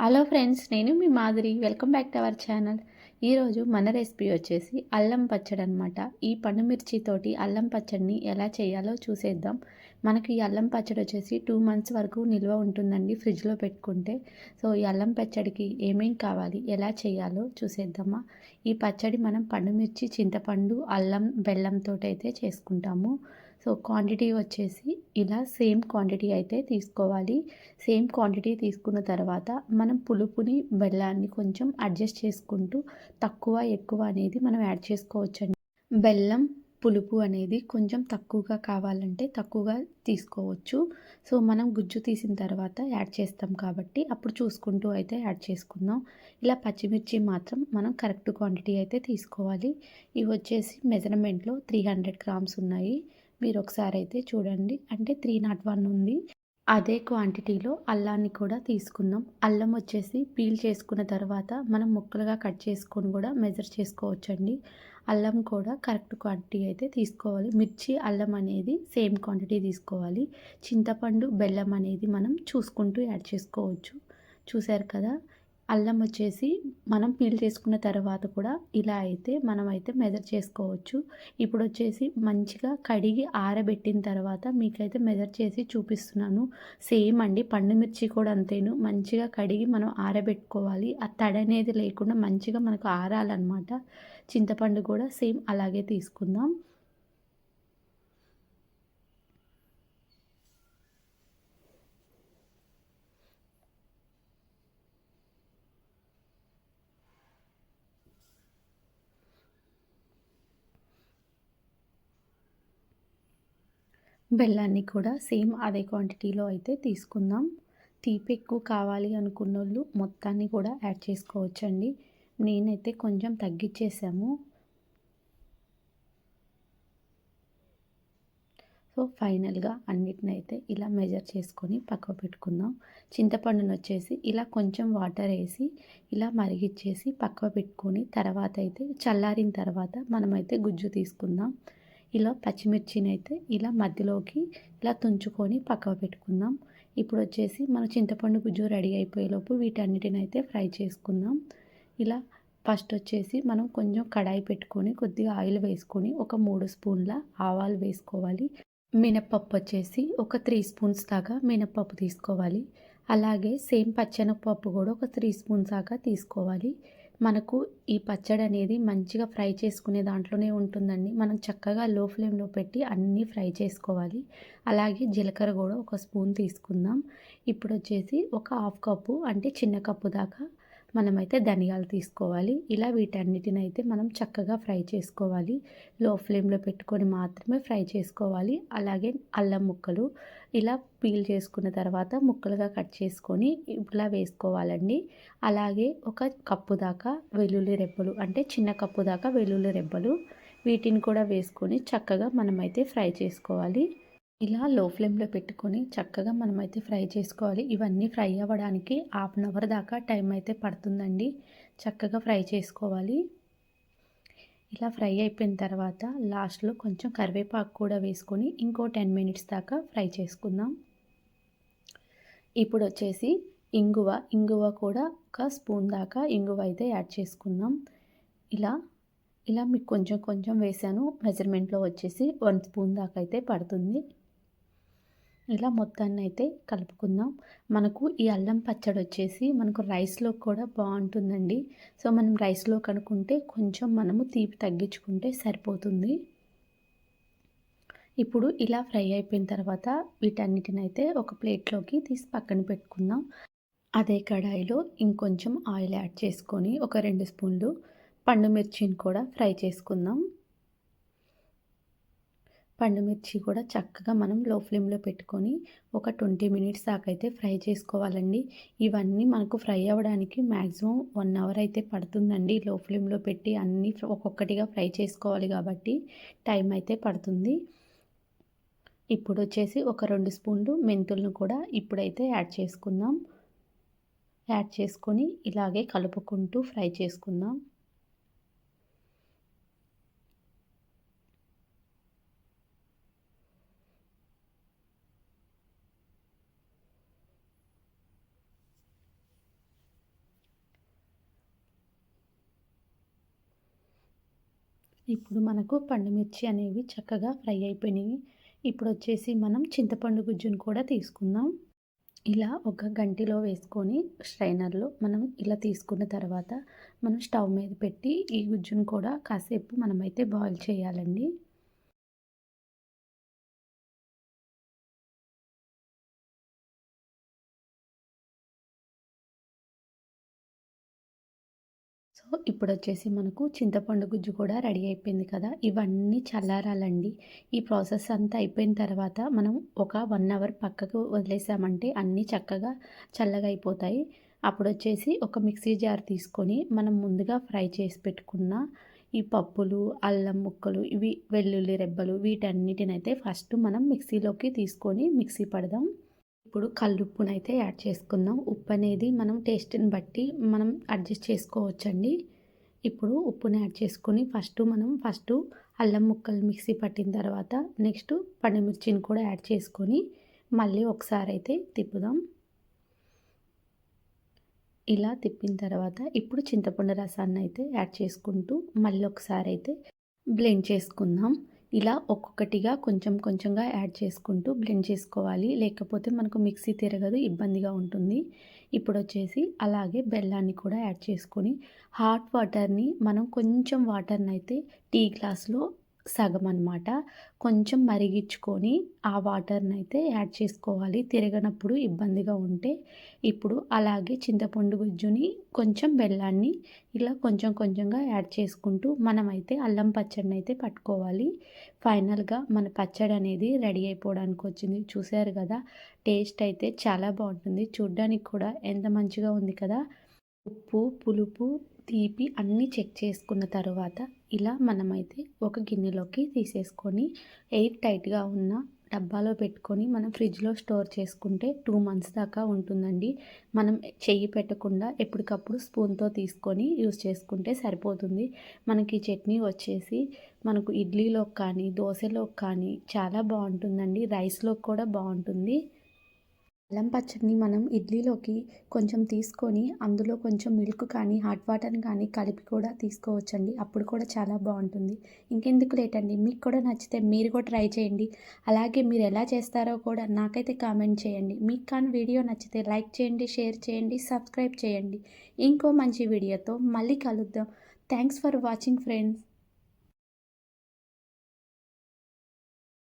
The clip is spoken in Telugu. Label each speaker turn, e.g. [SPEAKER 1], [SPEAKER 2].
[SPEAKER 1] హలో ఫ్రెండ్స్ నేను మీ Madhuri. Welcome back to our channel. ఈరోజు మన రెసిపీ వచ్చేసి అల్లం పచ్చడి అనమాట ఈ పండుమిర్చితోటి అల్లం పచ్చడిని ఎలా చేయాలో చూసేద్దాం. మనకి ఈ అల్లం పచ్చడి వచ్చేసి టూ మంత్స్ వరకు నిల్వ ఉంటుందండి ఫ్రిడ్జ్లో పెట్టుకుంటే. సో ఈ అల్లం పచ్చడికి ఏమేం కావాలి ఎలా చేయాలో చూసేద్దామా. ఈ పచ్చడి మనం పండుమిర్చి చింతపండు అల్లం బెల్లంతో అయితే చేసుకుంటాము. సో క్వాంటిటీ వచ్చేసి ఇలా సేమ్ క్వాంటిటీ అయితే తీసుకోవాలి. సేమ్ క్వాంటిటీ తీసుకున్న తర్వాత మనం పులుపుని బెల్లాన్ని కొంచెం అడ్జస్ట్ చేసుకుంటూ తక్కువ ఎక్కువ అనేది మనం యాడ్ చేసుకోవచ్చండి. బెల్లం పులుపు అనేది కొంచెం తక్కువగా కావాలంటే తక్కువగా తీసుకోవచ్చు. సో మనం గుజ్జు తీసిన తర్వాత యాడ్ చేస్తాం కాబట్టి అప్పుడు చూసుకుంటూ అయితే యాడ్ చేసుకుందాం. ఇలా పచ్చిమిర్చి మాత్రం మనం కరెక్ట్ క్వాంటిటీ అయితే తీసుకోవాలి. ఇవి వచ్చేసి మెజర్మెంట్లో త్రీ హండ్రెడ్ గ్రామ్స్ ఉన్నాయి. మీరు ఒకసారి అయితే చూడండి. అంటే త్రీ నాట్ వన్ ఉంది. అదే క్వాంటిటీలో అల్లాన్ని కూడా తీసుకుందాం. అల్లం వచ్చేసి పీల్ చేసుకున్న తర్వాత మనం ముక్కలుగా కట్ చేసుకొని కూడా మెజర్ చేసుకోవచ్చండి. అల్లం కూడా కరెక్ట్ క్వాంటిటీ అయితే తీసుకోవాలి. మిర్చి అల్లం అనేది సేమ్ క్వాంటిటీ తీసుకోవాలి. చింతపండు బెల్లం అనేది మనం చూసుకుంటూ యాడ్ చేసుకోవచ్చు. చూశారు కదా? అల్లం వచ్చేసి మనం పీల్ చేసుకున్న తర్వాత కూడా ఇలా అయితే మనం అయితే మెజర్ చేసుకోవచ్చు. ఇప్పుడు వచ్చేసి మంచిగా కడిగి ఆరబెట్టిన తర్వాత మీకైతే మెజర్ చేసి చూపిస్తున్నాను. సేమ్ అండి పండుమిర్చి కూడా అంతేను. మంచిగా కడిగి మనం ఆరబెట్టుకోవాలి. ఆ తడి అనేది లేకుండా మంచిగా మనకు ఆరాలన్నమాట. చింతపండు కూడా సేమ్ అలాగే తీసుకుందాం. బెల్లాన్ని కూడా సేమ్ అదే క్వాంటిటీలో అయితే తీసుకుందాం. తీపి ఎక్కువ కావాలి అనుకున్న వాళ్ళు మొత్తాన్ని కూడా యాడ్ చేసుకోవచ్చండి. నేనైతే కొంచెం తగ్గించేసాము సో ఫైనల్గా అన్నిటిని అయితే ఇలా మెజర్ చేసుకొని పక్కన పెట్టుకుందాం. చింతపండును వచ్చేసి ఇలా కొంచెం వాటర్ వేసి ఇలా మరిగిచ్చేసి పక్కన పెట్టుకొని తర్వాత అయితే చల్లారిన తర్వాత మనమైతే గుజ్జు తీసుకుందాం. ఇలా పచ్చిమిర్చిని అయితే ఇలా మధ్యలోకి ఇలా తుంచుకొని పక్కకు పెట్టుకుందాం. ఇప్పుడు వచ్చేసి మన చింతపండు గుజ్జు రెడీ అయిపోయేలోపు వీటన్నిటిని అయితే ఫ్రై చేసుకుందాం. ఇలా ఫస్ట్ వచ్చేసి మనం కొంచెం కడాయి పెట్టుకొని కొద్దిగా ఆయిల్ వేసుకొని ఒక మూడు స్పూన్ల ఆవాలు వేసుకోవాలి. మినప్పప్పు వచ్చేసి ఒక త్రీ స్పూన్స్ దాకా మినప్పప్పు తీసుకోవాలి. అలాగే సేమ్ పచ్చనపప్పు కూడా ఒక త్రీ స్పూన్స్ దాకా తీసుకోవాలి. మనకు ఈ పచ్చడి అనేది మంచిగా ఫ్రై చేసుకునే దాంట్లోనే ఉంటుందండి. మనం చక్కగా లో ఫ్లేమ్లో పెట్టి అన్నీ ఫ్రై చేసుకోవాలి. అలాగే జీలకర్ర కూడా ఒక స్పూన్ తీసుకుందాం. ఇప్పుడు వచ్చేసి ఒక హాఫ్ కప్పు అంటే చిన్న కప్పు దాకా మనమైతే ధనియాలు తీసుకోవాలి. ఇలా వీటన్నిటిని అయితే మనం చక్కగా ఫ్రై చేసుకోవాలి. లో ఫ్లేమ్లో పెట్టుకొని మాత్రమే ఫ్రై చేసుకోవాలి. అలాగే అల్లం ముక్కలు ఇలా పీల్ చేసుకున్న తర్వాత ముక్కలుగా కట్ చేసుకొని ఇలా వేసుకోవాలండి. అలాగే ఒక కప్పు దాకా వెల్లుల్లి రెబ్బలు అంటే చిన్న కప్పు దాకా వెల్లుల్లి రెబ్బలు వీటిని కూడా వేసుకొని చక్కగా మనమైతే ఫ్రై చేసుకోవాలి. ఇలా లో ఫ్లేమ్లో పెట్టుకొని చక్కగా మనమైతే ఫ్రై చేసుకోవాలి. ఇవన్నీ ఫ్రై అవ్వడానికి హాఫ్ అన్ అవర్ దాకా టైం అయితే పడుతుందండి. చక్కగా ఫ్రై చేసుకోవాలి. ఇలా ఫ్రై అయిపోయిన తర్వాత లాస్ట్లో కొంచెం కరివేపాకు కూడా వేసుకొని ఇంకో టెన్ మినిట్స్ దాకా ఫ్రై చేసుకుందాం. ఇప్పుడు వచ్చేసి ఇంగువ. ఇంగువ కూడా ఒక స్పూన్ దాకా ఇంగువ అయితే యాడ్ చేసుకుందాం. ఇలా ఇలా మీకు కొంచెం కొంచెం వేసాను. మెజర్మెంట్లో వచ్చేసి వన్ స్పూన్ దాకా అయితే పడుతుంది. ఇలా మొత్తాన్ని అయితే కలుపుకుందాం. మనకు ఈ అల్లం పచ్చడి వచ్చేసి మనకు రైస్లో కూడా బాగుంటుందండి. సో మనం రైస్లో కనుక్కుంటే కొంచెం మనము తీపి తగ్గించుకుంటే సరిపోతుంది. ఇప్పుడు ఇలా ఫ్రై అయిపోయిన తర్వాత వీటన్నిటిని అయితే ఒక ప్లేట్లోకి తీసి పక్కన పెట్టుకుందాం. అదే కడాయిలో ఇంకొంచెం ఆయిల్ యాడ్ చేసుకొని ఒక రెండు స్పూన్లు పండు మిర్చిని కూడా ఫ్రై చేసుకుందాం. పండుమిర్చి కూడా చక్కగా మనం లో ఫ్లేమ్లో పెట్టుకొని ఒక ట్వంటీ మినిట్స్ దాకా అయితే ఫ్రై చేసుకోవాలండి. ఇవన్నీ మనకు ఫ్రై అవ్వడానికి మ్యాక్సిమం వన్ అవర్ అయితే పడుతుందండి. లో ఫ్లేమ్లో పెట్టి అన్నీ ఒక్కొక్కటిగా ఫ్రై చేసుకోవాలి కాబట్టి టైం అయితే పడుతుంది. ఇప్పుడు వచ్చేసి ఒక రెండు స్పూన్లు మెంతులను కూడా ఇప్పుడైతే యాడ్ చేసుకుందాం. యాడ్ చేసుకొని ఇలాగే కలుపుకుంటూ ఫ్రై చేసుకుందాం. ఇప్పుడు మనకు పండుమిర్చి అనేవి చక్కగా ఫ్రై అయిపోయినాయి. ఇప్పుడు వచ్చేసి మనం చింతపండు గుజ్జును కూడా తీసుకుందాం. ఇలా ఒక గంటిలో వేసుకొని స్ట్రైనర్లో మనం ఇలా తీసుకున్న తర్వాత మనం స్టవ్ మీద పెట్టి ఈ గుజ్జును కూడా కాసేపు మనమైతే బాయిల్ చేయాలండి. సో ఇప్పుడు వచ్చేసి మనకు చింతపండు గుజ్జు కూడా రెడీ అయిపోయింది కదా. ఇవన్నీ చల్లారాలండి. ఈ ప్రాసెస్ అంతా అయిపోయిన తర్వాత మనం ఒక వన్ అవర్ పక్కకు వదిలేసామంటే అన్నీ చక్కగా చల్లగా అయిపోతాయి. అప్పుడు వచ్చేసి ఒక మిక్సీ జార్ తీసుకొని మనం ముందుగా ఫ్రై చేసి పెట్టుకున్న ఈ పప్పులు అల్లం ముక్కలు ఇవి వెల్లుల్లి రెబ్బలు వీటన్నిటినైతే ఫస్ట్ మనం మిక్సీలోకి తీసుకొని మిక్సీ పడదాం. ఇప్పుడు కల్లుప్పునైతే యాడ్ చేసుకుందాం. ఉప్పు అనేది మనం టేస్ట్ని బట్టి మనం అడ్జస్ట్ చేసుకోవచ్చండి. ఇప్పుడు ఉప్పుని యాడ్ చేసుకొని ఫస్ట్ మనం ఫస్ట్ అల్లం ముక్కలు మిక్సీ పట్టిన తర్వాత నెక్స్ట్ పండుమిర్చిని కూడా యాడ్ చేసుకొని మళ్ళీ ఒకసారి అయితే తిప్పుదాం. ఇలా తిప్పిన తర్వాత ఇప్పుడు చింతపండు రసాన్ని అయితే యాడ్ చేసుకుంటూ మళ్ళీ ఒకసారి అయితే బ్లెండ్ చేసుకుందాం. ఇలా ఒక్కొక్కటిగా కొంచెం కొంచెంగా యాడ్ చేసుకుంటూ బ్లెండ్ చేసుకోవాలి. లేకపోతే మనకు మిక్సీ తిరగదు ఇబ్బందిగా ఉంటుంది. ఇప్పుడు వచ్చేసి అలాగే బెల్లాన్ని కూడా యాడ్ చేసుకొని హాట్ వాటర్ని మనం కొంచెం వాటర్ని అయితే టీ గ్లాస్లో సగం అనమాట కొంచెం మరిగించుకొని ఆ వాటర్ని అయితే యాడ్ చేసుకోవాలి. తిరగనప్పుడు ఇబ్బందిగా ఉంటే ఇప్పుడు అలాగే చింతపండు గుజ్జుని కొంచెం బెల్లాన్ని ఇలా కొంచెం కొంచెంగా యాడ్ చేసుకుంటూ మనమైతే అల్లం పచ్చడిని అయితే పట్టుకోవాలి. ఫైనల్గా మన పచ్చడి అనేది రెడీ అయిపోవడానికి వచ్చింది. చూసారు కదా టేస్ట్ అయితే చాలా బాగుంటుంది. చూడ్డానికి కూడా ఎంత మంచిగా ఉంది కదా. ఉప్పు పులుపు తీపి అన్నీ చెక్ చేసుకున్న తర్వాత ఇలా మనమైతే ఒక గిన్నెలోకి తీసేసుకొని ఎయిర్ టైట్గా ఉన్న డబ్బాలో పెట్టుకొని మనం ఫ్రిడ్జ్లో స్టోర్ చేసుకుంటే టూ మంత్స్ దాకా ఉంటుందండి. మనం చెయ్యి పెట్టకుండా ఎప్పటికప్పుడు స్పూన్తో తీసుకొని యూస్ చేసుకుంటే సరిపోతుంది. మనకి చట్నీ వచ్చేసి మనకు ఇడ్లీలో కానీ దోశలోకి కానీ చాలా బాగుంటుందండి. రైస్లోకి కూడా బాగుంటుంది. అల్లం పచ్చడిని మనం ఇడ్లీలోకి కొంచెం తీసుకొని అందులో కొంచెం మిల్క్ కానీ హాట్ వాటర్ని కానీ కలిపి కూడా తీసుకోవచ్చండి. అప్పుడు కూడా చాలా బాగుంటుంది. ఇంకెందుకు లేట్ అండి మీకు కూడా నచ్చితే మీరు కూడా ట్రై చేయండి. అలాగే మీరు ఎలా చేస్తారో కూడా నాకైతే కామెంట్ చేయండి. మీకు కానీ వీడియో నచ్చితే లైక్ చేయండి షేర్ చేయండి సబ్స్క్రైబ్ చేయండి. ఇంకో మంచి వీడియోతో మళ్ళీ కలుద్దాం. Thanks for watching friends.